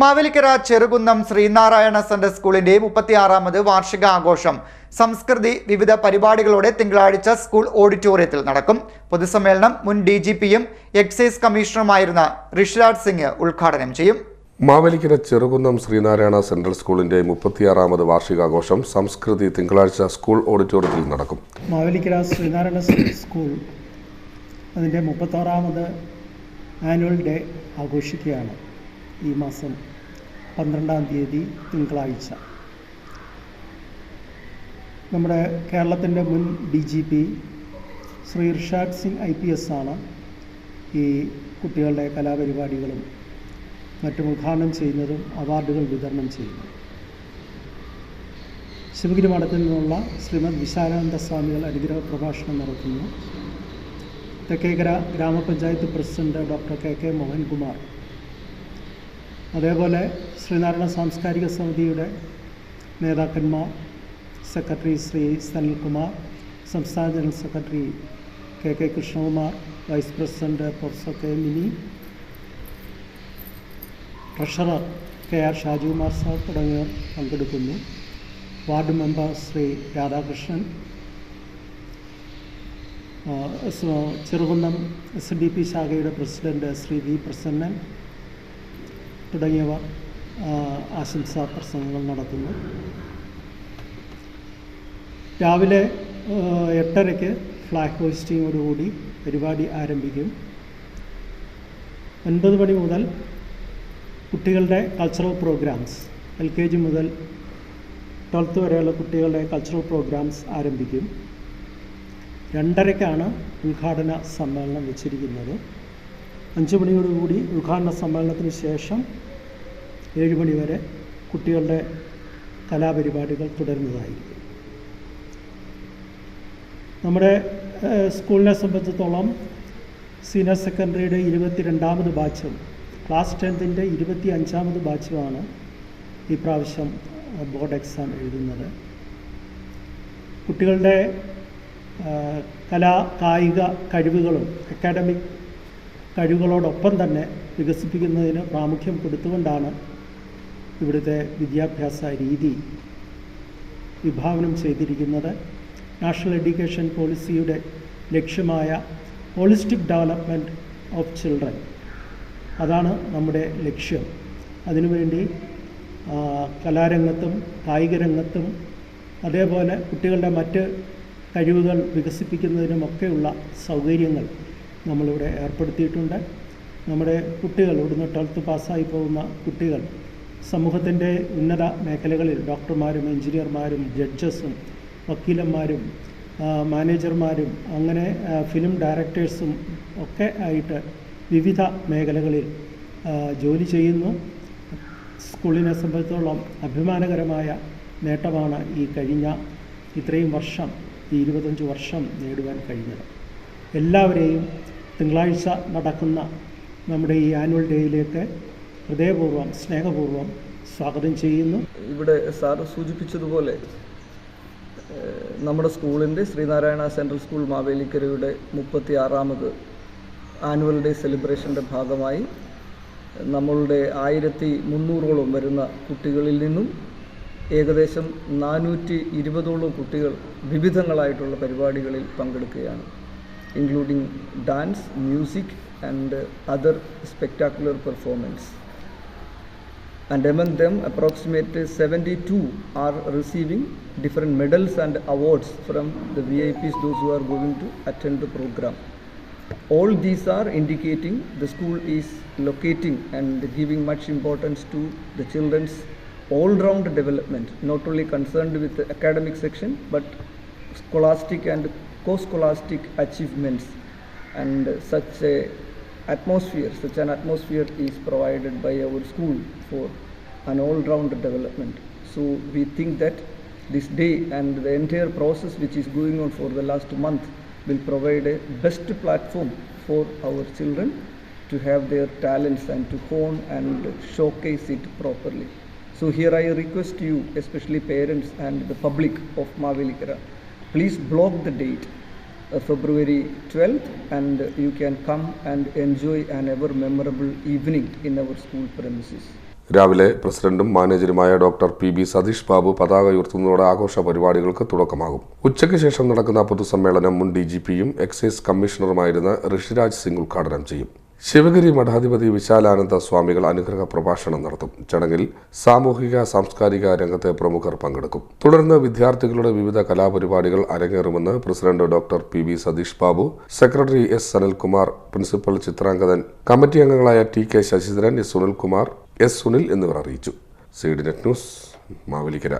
Mavelikkara Cherukunnam Sreenarayana centre സ്കൂളിന്റെ മുപ്പത്തിയാറാമത് വാർഷികാഘോഷം. സംസ്കൃതി വിവിധ പരിപാടികളോടെ തിങ്കളാഴ്ച സ്കൂൾ ഓഡിറ്റോറിയത്തിൽ നടക്കും. പൊതുസമ്മേളനം മുൻ ഡി ജി പിയും എക്സൈസ് കമ്മീഷണറുമായിരുന്ന ഋഷിരാജ് സിംഗ് ഉദ്ഘാടനം ചെയ്യും. മാവേലിക്കര ചെറുകുന്നം ശ്രീനാരായണ സെൻട്രൽ സ്കൂളിന്റെ മുപ്പത്തിയാറാമത് വാർഷികാഘോഷം സംസ്കൃതി തിങ്കളാഴ്ച സ്കൂൾ ഓഡിറ്റോറിയത്തിൽ നടക്കും. മാവേലിക്കര ശ്രീനാരായണ സ്കൂൾ അതിന്റെ മുപ്പത്താറാമത് ആനുവൽ ഡേ ആഘോഷിക്കുകയാണ്. ഈ മാസം പന്ത്രണ്ടാം തീയതി തിങ്കളാഴ്ച. നമ്മുടെ കേരളത്തിന്റെ മുൻ D G P Shri Irshad Singh I P S ആണ് ഈ കുട്ടികളുടെ കലാപരിപാടികളും മറ്റും ഉദ്ഘാടനം ചെയ്യുന്നതും അവാർഡുകൾ വിതരണം ചെയ്യുന്നതും. ശിവഗിരി മഠത്തിൽ നിന്നുള്ള ശ്രീമദ് വിശാലാനന്ദ സ്വാമികൾ അനുഗ്രഹ പ്രഭാഷണം നടത്തുന്നു. Thekkekara gramapanchayat president doctor K K Mohankumar അതേപോലെ ശ്രീനാരായണ സാംസ്കാരിക സമിതിയുടെ നേതാക്കന്മാർ സെക്രട്ടറി ശ്രീ സനിൽകുമാർ സംസ്ഥാന general secretary K K Krishnakumar vice president professor K Mini treasurer K R Shajikumar sir തുടങ്ങിയവർ പങ്കെടുക്കുന്നു. Ward member Shri Radhakrishnan Cherukunnam S D P ശാഖയുടെ president Shri V Prasannan തുടങ്ങിയവർ ആ, ആശംസാ പ്രസംഗങ്ങൾ നടത്തുന്നു. രാവിലെ എട്ടരയ്ക്ക് ഫ്ലാഗ് ഹോയിസ്റ്റിങ്ങോടുകൂടി പരിപാടി ആരംഭിക്കും. ഒൻപത് മണി മുതൽ കുട്ടികളുടെ cultural programs L K G മുതൽ ട്വൽത്ത് വരെയുള്ള കുട്ടികളുടെ കൾച്ചറൽ പ്രോഗ്രാംസ് ആരംഭിക്കും. രണ്ടരയ്ക്കാണ് ഉദ്ഘാടന സമ്മേളനം വെച്ചിരിക്കുന്നത്. അഞ്ച് മണിയോടുകൂടി ഉദ്ഘാടന സമ്മേളനത്തിന് ശേഷം ഏഴ് മണി വരെ കുട്ടികളുടെ കലാപരിപാടികൾ തുടരുന്നതായിരിക്കും. നമ്മുടെ സ്കൂളിനെ സംബന്ധിച്ചിടത്തോളം സീനിയർ സെക്കൻഡറിയുടെ ഇരുപത്തിരണ്ടാമത് ബാച്ചും ക്ലാസ് ടെൻത്തിന്റെ ഇരുപത്തി അഞ്ചാമത് ബാച്ചുമാണ് ഈ പ്രാവശ്യം ബോർഡ് എക്സാം എഴുതുന്നത്. കുട്ടികളുടെ കലാ കായിക കഴിവുകളും അക്കാഡമിക് കഴിവുകളോടൊപ്പം തന്നെ വികസിപ്പിക്കുന്നതിന് പ്രാമുഖ്യം കൊടുത്തുകൊണ്ടാണ് ഇവിടുത്തെ വിദ്യാഭ്യാസ രീതി വിഭാവനം ചെയ്തിരിക്കുന്നത്. നാഷണൽ എഡ്യൂക്കേഷൻ പോളിസിയുടെ ലക്ഷ്യമായ ഹോളിസ്റ്റിക് ഡെവലപ്മെന്റ് ഓഫ് ചിൽഡ്രൻ. അതാണ് നമ്മുടെ ലക്ഷ്യം. അതിനുവേണ്ടി കലാരംഗത്തും കായിക രംഗത്തും അതേപോലെ കുട്ടികളുടെ മറ്റ് കഴിവുകൾ വികസിപ്പിക്കുന്നതിനുമൊക്കെയുള്ള സൗകര്യങ്ങൾ നമ്മളിവിടെ ഏർപ്പെടുത്തിയിട്ടുണ്ട്. നമ്മുടെ കുട്ടികൾ ഇവിടുന്ന് ട്വൽത്ത് പാസ്സായി പോകുന്ന കുട്ടികൾ സമൂഹത്തിന്റെ ഉന്നത മേഖലകളിൽ ഡോക്ടർമാരും എഞ്ചിനീയർമാരും ജഡ്ജസും വക്കീലന്മാരും മാനേജർമാരും അങ്ങനെ ഫിലിം ഡയറക്ടേഴ്സും ഒക്കെ ആയിട്ട് വിവിധ മേഖലകളിൽ ജോലി ചെയ്യുന്നു. സ്കൂളിനെ സംബന്ധിച്ചോളം അഭിമാനകരമായ നേട്ടമാണ് ഈ കഴിഞ്ഞ ഇത്രയും വർഷം ഈ ഇരുപത്തഞ്ച് വർഷം നേടുവാൻ കഴിഞ്ഞത്. എല്ലാവരെയും തിങ്കളാഴ്ച നടക്കുന്ന നമ്മുടെ ഈ ആനുവൽ ഡേയിലേക്ക് ഹൃദയപൂർവം സ്നേഹപൂർവം സ്വാഗതം ചെയ്യുന്നു. ഇവിടെ സാർ സൂചിപ്പിച്ചതുപോലെ നമ്മുടെ സ്കൂളിന്റെ ശ്രീനാരായണ സെൻട്രൽ സ്കൂൾ മാവേലിക്കരയുടെ മുപ്പത്തി ആറാമത് ആനുവൽ ഡേ സെലിബ്രേഷന്റെ ഭാഗമായി നമ്മളുടെ ആയിരത്തി മുന്നൂറോളം വരുന്ന കുട്ടികളിൽ നിന്നും ഏകദേശം നാനൂറ്റി ഇരുപതോളം കുട്ടികൾ വിവിധങ്ങളായിട്ടുള്ള പരിപാടികളിൽ പങ്കെടുക്കുകയാണ്. including dance, music and uh, other spectacular performance. And among them, approximately 72 are receiving different medals and awards from the VIPs, those who are going to attend the program. All these are indicating the school is locating and giving much importance to the children's all-round development, not only concerned with the academic section, but scholastic and co-scholastic achievements and such a atmosphere such an atmosphere is provided by our school for an all round development. So we think that this day and the entire process which is going on for the last month will provide a best platform for our children to have their talents and to hone and showcase it properly. So here i request you especially parents and the public of mavelikara please block the date uh, February 12th and uh, you can come and enjoy an ever memorable evening in our school premises. രാവിലെ പ്രസിഡന്റും മാനേജരുമായ doctor P B Satheesh Babu പതാക ഉയർത്തുന്നതോടെ ആഘോഷ പരിപാടികൾക്ക് തുടക്കമാകും ഉച്ചയ്ക്ക് ശേഷം നടക്കുന്ന പൊതുസമ്മേളനം മുൻ ഡി ജി പിയും എക്സൈസ് കമ്മീഷണറുമായിരുന്ന ഋഷിരാജ് സിംഗ് ഉദ്ഘാടനം ചെയ്യും ശിവഗിരി മഠാധിപതി വിശാലാനന്ദ സ്വാമികൾ അനുഗ്രഹ പ്രഭാഷണം നടത്തും. ചടങ്ങിൽ സാമൂഹിക സാംസ്കാരിക രംഗത്തെ പ്രമുഖർ പങ്കെടുക്കും. തുടർന്ന് വിദ്യാർത്ഥികളുടെ വിവിധ കലാപരിപാടികൾ അരങ്ങേറുമെന്ന് president doctor P B Satheesh Babu secretary S Sanalkumar principal Chithrangathan committee അംഗങ്ങളായ T K Sasidharan S Sunilkumar S Sunil എന്നിവർ അറിയിച്ചു. Seed net news Mavelikkara.